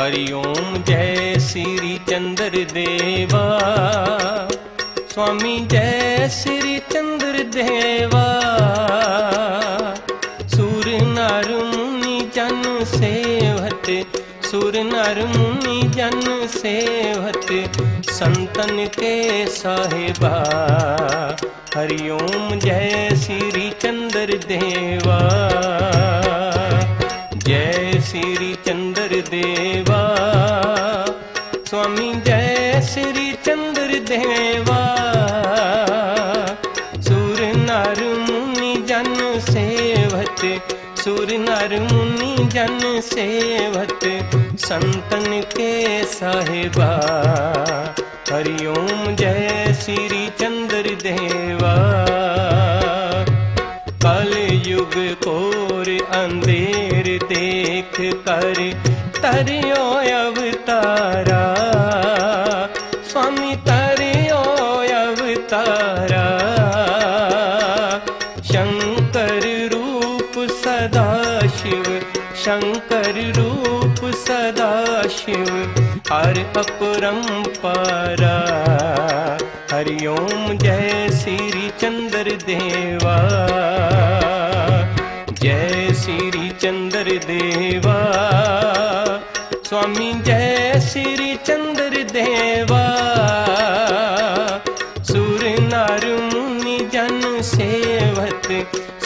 ਹਰਿਓਮ ਜੈ ਸ੍ਰੀ ਚੰਦਰ ਦੇਵਾ। ਸੁਆਮੀ ਜੈ ਸ੍ਰੀ ਚੰਦਰ ਦੇਵਾ। ਸੂਰ ਨਰ ਮੁਨੀ ਚੰਨ ਸੇ सुर नर मुनि जन सेवत संतन के साहिबा हरि ओम जय श्री चंद्र देवा जय श्री चंद्र देवा स्वामी जय श्री चंद्र देवा सुर नर मुनि जन सेवत सुर नर मुनि जन सेवत संतन के साहिबा हरि ओम जय श्री चंद्र देवा कल युग कोर अंधेर देख कर तरियो अवतारा स्वामी तरियो अवतारा शंकर रूप सदा शिव हर अपरंपारा हरि ओम जय श्री चंद्र देवा जय श्री चंद्र देवा स्वामी जय श्री चंद्र देवा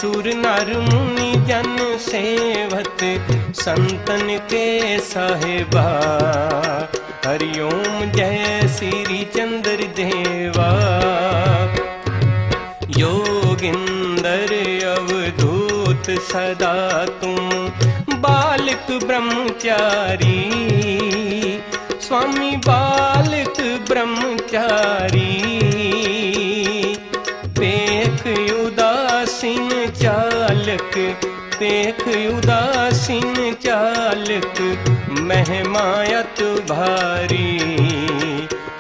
सुर नर मुनि जन सेवत संतन के साहिबा हरि ओम जय श्री चंद्र देवा योगिंदर अवधूत सदा तुम बालक ब्रह्मचारी स्वामी बालक ब्रह्मचारी चालक पेख उदासीन चालक महिमायत भारी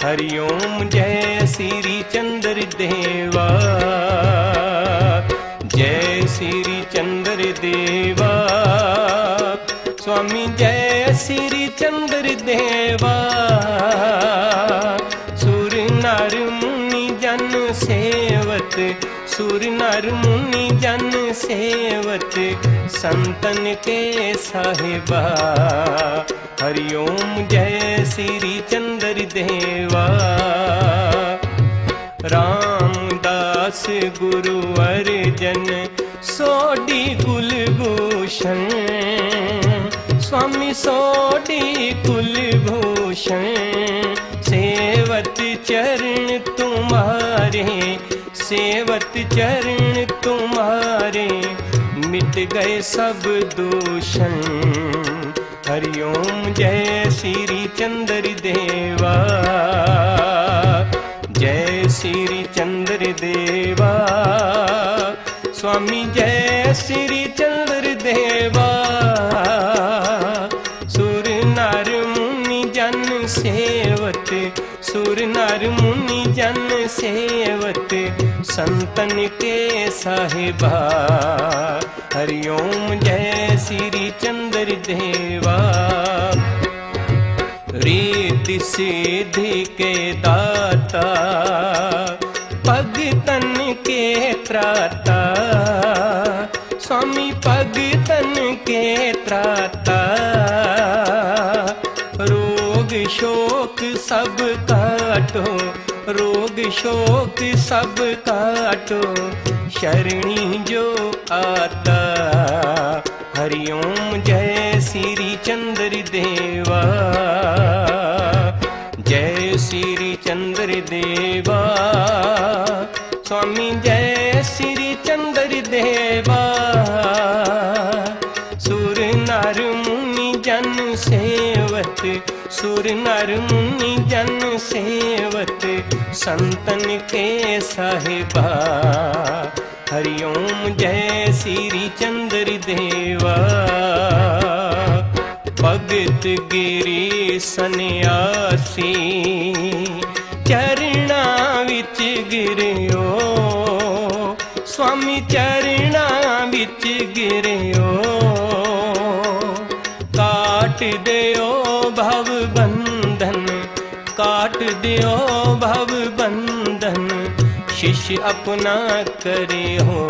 हरि ओम जय श्री चंद्र देवा जय श्री चंद्र देवा स्वामी जय श्री चंद्र देवा सुर नर मुनि जन सेवत सुर नर मुनि जन सेवत संतन के साहिबा हरि ओम जय श्री चंद्र देवा रामदास गुरु अर्जन सोडी कुलभूषण स्वामी सोडी कुलभूषण सेवत चरण तुम्हारे सेवत चरण तुम्हारे मिट गए सब दूषण हरि ओम जय श्री चंद्र देवा जय श्री चंद्र देवा स्वामी जय श्री चंद्र देवा सुर नर मुनि जन सेवत सुर नर मुनि जन सेवत संतन के साहिबा हरि ओम जय श्री चंद्र देवा रीति सिद्धि के दाता भगतन के त्राता स्वामी भगतन के त्राता रोग शोक सब काटो रोग शोक सब काटो शरणी जो आता हरि ओम जय श्री चंद्र देवा जय श्री चंद्र देवा स्वामी जय श्री चंद्र देवा सुर नर मुनि जन सेवत सुर नर मुनि जन सेवत संतन के साहिबा हरिओम जय श्री चंद्र देवा भगत गिरी सन्यासी चरणा विच गिरियो स्वामी चरणा विच गिरियो काट दयो भव बंद ਕਾਟ ਦਿਓ ਭਵ ਬੰਧਨ ਸ਼ਿਸ਼ ਆਪਣਾ ਕਰਿਓ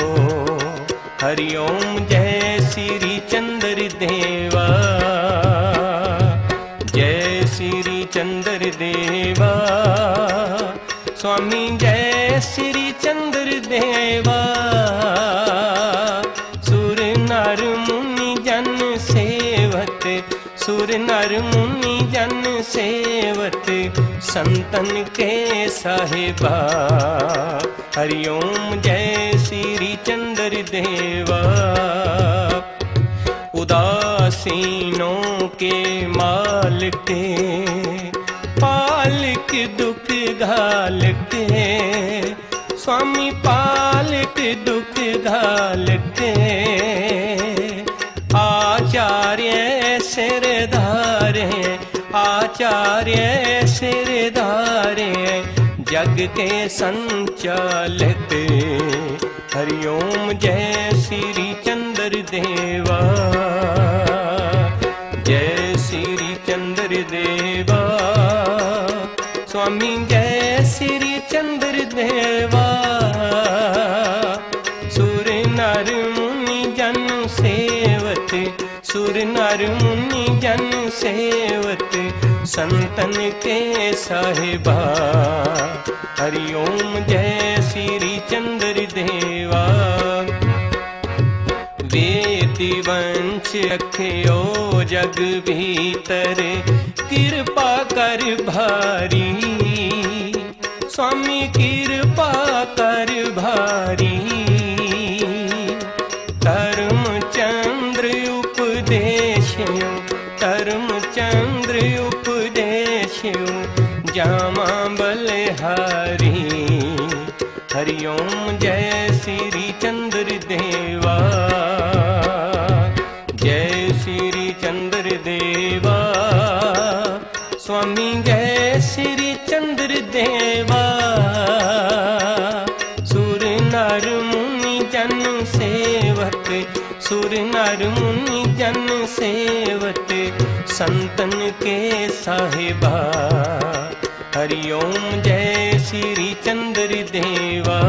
ਹਰੀ ਓਮ ਜੈ ਸ੍ਰੀ ਚੰਦਰ ਦੇਵਾ ਜੈ ਸ੍ਰੀ ਚੰਦਰ ਦੇਵਾ ਸੁਆਮੀ ਜੈ ਸ੍ਰੀ ਚੰਦਰ ਦੇਵਾ सुर नर मुनि जन सेवत संतन के साहिबा हरिओम जय श्री चंद्र देवा उदासीनों के मालिक पालिक दुख घालक स्वामी पालिक दुख घालक आचार्य सिरधारे आचार्य सिरधारे जग के संचालक हरिओम जय श्री चंद्र देवा जय श्री चंद्र देवा स्वामी जय श्री चंद्र देवा सुर नर मुनि जन सेवत संतन के साहिबा हरिओम जय श्री चंद्र देवा वेद वंश रखियो जग भीतर कृपा कर भारी स्वामी कृपा कर भारी नर मुनि जन सेवत संतन के साहिबा। हरिओम जय श्री चंद्र देवा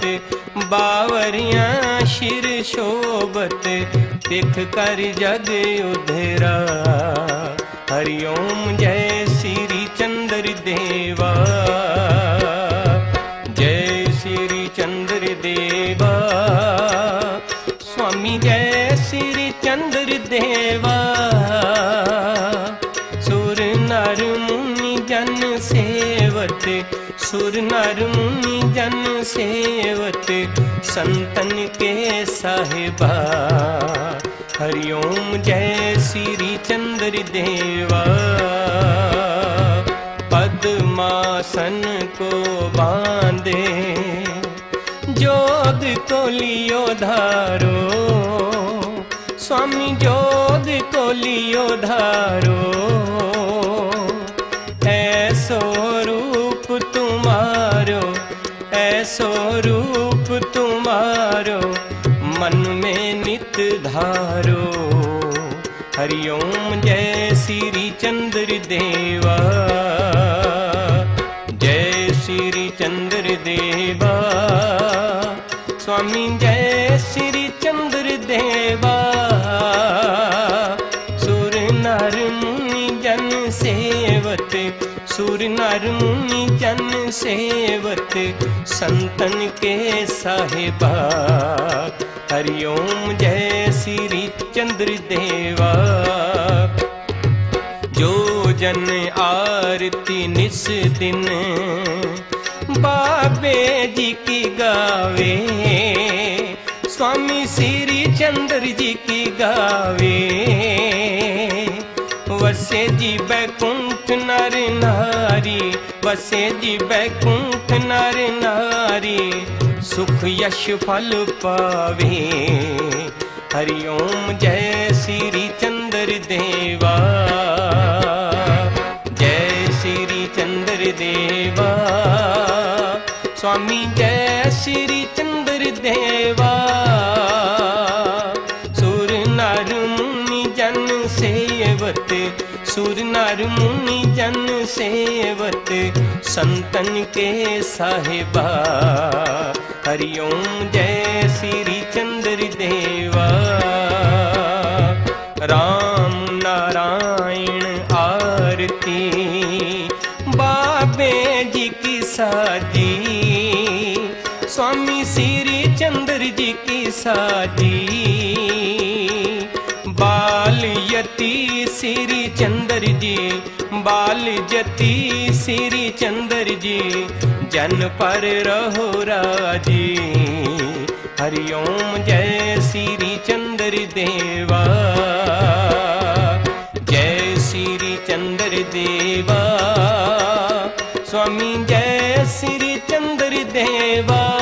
ਸ਼ੋਭਤ, ਬਾਵਰੀਆਂ ਸ਼ਿਰ ਸ਼ੋਭਤ, ਤਿਖ ਕਰ ਜਗ ਉਧੇਰਾ। ਹਰੀ ਓਮ ਜੈ ਸ੍ਰੀ ਚੰਦਰ ਦੇਵਾ। ਜੈ ਸ੍ਰੀ ਚੰਦਰ ਦੇਵਾ। ਸੁਆਮੀ ਜੈ ਸ੍ਰੀ ਚੰਦਰ ਦੇਵਾ। के साहिबा हरिओम जय श्री चंद्र देवा पद्मासन को बांधे जोग को लियो धारो स्वामी जोग को लियो धारो ऐसो रूप तुम्हारो ऐसो रूप नित धारो हरिओम जय श्री चंद्र देवा जय श्री चंद्र देवा स्वामी जय श्री चंद्र देवा सुर नर मुनि जन सेवत सुर नर मुनि जन सेवत संतन के साहिबा हरिओम जय श्री चंद्र देवा जो जन आरती निस दिन बाबे जी की गावे स्वामी श्री चंद्र जी की गावे वसे जी बैकुंठ ਨਰ ਨਾਰੀ, ਵਸੇ ਜੀ ਬੈਕੁੰਠ ਨਰ ਨਾਰੀ, ਸੁਖ ਯਸ਼ ਫਲ ਪਾਵੇ। ਹਰੀ ਓਮ ਜੈ ਸ੍ਰੀ ਚੰਦਰ ਦੇਵਾ। ਜੈ ਸ੍ਰੀ ਚੰਦਰ ਦੇਵਾ। ਸੁਆਮੀ ਜੈ ਸ੍ਰੀ ਚੰਦਰ ਦੇਵਾ। सुर नर मुनि जन सेवत संतन के साहिबा हरिओम जय श्री चंद्र देवा राम नारायण आरती बाबे जी की साजी स्वामी श्री चंद्र जी की साजी ਜਤੀ ਸ੍ਰੀ ਚੰਦਰ ਜੀ, ਬਾਲ ਜਤੀ ਸ੍ਰੀ ਚੰਦਰ ਜੀ, ਜਨ ਪਰ ਰਹੋ ਰਾਜੀ। ਹਰੀ ਓਮ ਜੈ ਸ੍ਰੀ ਚੰਦਰ ਦੇਵਾ। ਜੈ ਸ੍ਰੀ ਚੰਦਰ ਦੇਵਾ। ਸੁਆਮੀ ਜੈ ਸ੍ਰੀ ਚੰਦਰ ਦੇਵਾ।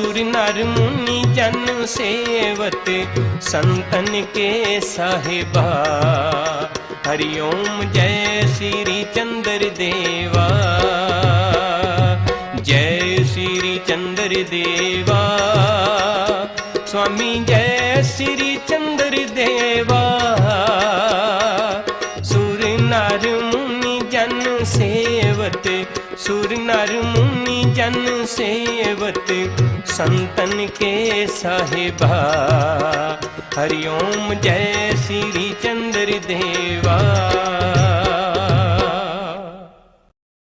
सुर नर मुनि जन सेवत संतन के साहिबा हरिओम जय श्री चंद्र देवा जय श्री चंद्र देवा स्वामी जय श्री चंद्र देवा सुर नर मुनि जन सेवत सुर नर मुनि जन सेवत संतन के साहिबा हरिओम जय श्री चंद्र देवा